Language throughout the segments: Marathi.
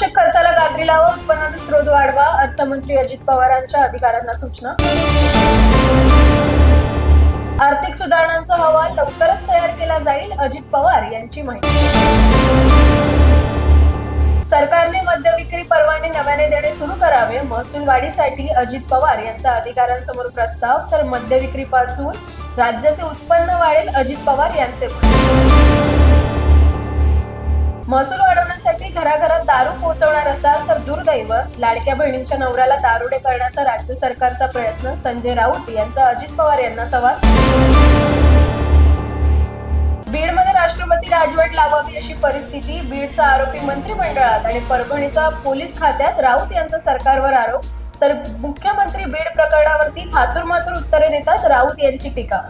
उत्पन्नाचा स्त्रोत वाढवा अर्थमंत्री अजित पवारांच्या अधिकाऱ्यांना सूचना. आर्थिक सुधारणांचा अहवाल लवकरच तयार केला जाईल अजित पवार यांची माहिती. सरकारने मद्य विक्री परवाने नव्याने देणे सुरू करावे महसूल वाढीसाठी अजित पवार यांचा अधिकाऱ्यांसमोर प्रस्ताव तर मद्य विक्रीपासून राज्याचे उत्पन्न वाढेल अजित पवार यांचे महसूल घराघरात दारू पोहोचवणार असाल तर दुर्दैव. लाडक्या बहिणींच्या नवऱ्याला दारुडे करण्याचा राज्य सरकारचा प्रयत्न संजय राऊत यांचा अजित पवार यांना सवाल. बीडमध्ये राष्ट्रपती राजवट लावावी अशी परिस्थिती बीडचा आरोपी मंत्रिमंडळात आणि परभणीचा पोलीस खात्यात राऊत यांचा सरकारवर आरोप. तर मुख्यमंत्री बीड प्रकरणावरती थातुरमातुर उत्तरे देतात राऊत यांची टीका.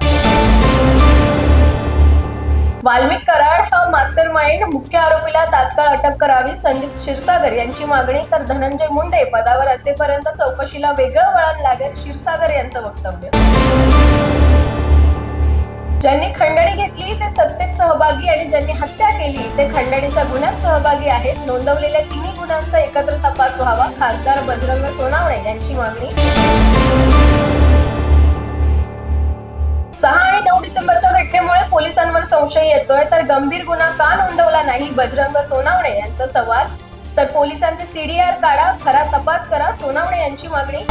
वाल्मिक कराड हा मास्टर माइंड मुख्य आरोपीला तात्काळ अटक करावी संदीप क्षीरसागर यांची मागणी तर धनंजय मुंडे पदावर असेपर्यंत चौकशीला वेगळं वळण लागेल क्षीरसागर यांचं वक्तव्य. ज्यांनी खंडणी घेतली ते सत्तेत सहभागी आणि ज्यांनी हत्या केली ते खंडणीच्या गुन्ह्यात सहभागी आहेत. नोंदवलेल्या तिन्ही गुन्ह्यांचा एकत्र तपास व्हावा खासदार बजरंग सोनावणे यांची मागणी. पोलिसांवर संशय येतोय. तर गंभीर गुन्हा का नोंदवला नाही? बजरंग सोनावणे यांचा सवाल. तर पोलिसांचे सीडीआर काढा. खरा तपास करा. सोनावणे यांची मागणी.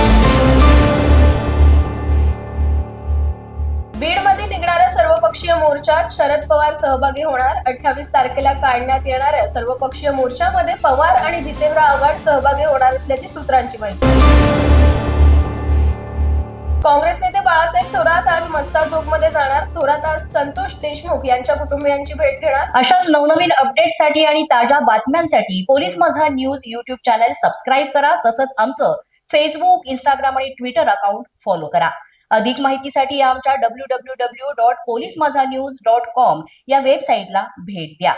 बीडमध्ये निघणाऱ्या सर्वपक्षीय मोर्चात शरद पवार सहभागी होणार. अठ्ठावीस तारखेला काढण्यात येणाऱ्या सर्वपक्षीय मोर्चामध्ये पवार आणि जितेंद्र आव्हाड सहभागी होणार असल्याची सूत्रांची माहिती. काँग्रेस नेते बाळासाहेब थोरात आज मस्सा मध्ये जाणार. थोरात आज संतोष देशमुख यांच्या कुटुंबियांची भेट घेणार. अशाच नवनवीन अपडेटसाठी आणि ताज्या बातम्यांसाठी पोलीस माझा न्यूज युट्यूब चॅनल सबस्क्राईब करा. तसंच आमचं फेसबुक इंस्टाग्राम आणि ट्विटर अकाउंट फॉलो करा. अधिक माहितीसाठी आमच्या W W W dot police माझा न्यूज डॉट कॉम या वेबसाईटला भेट द्या.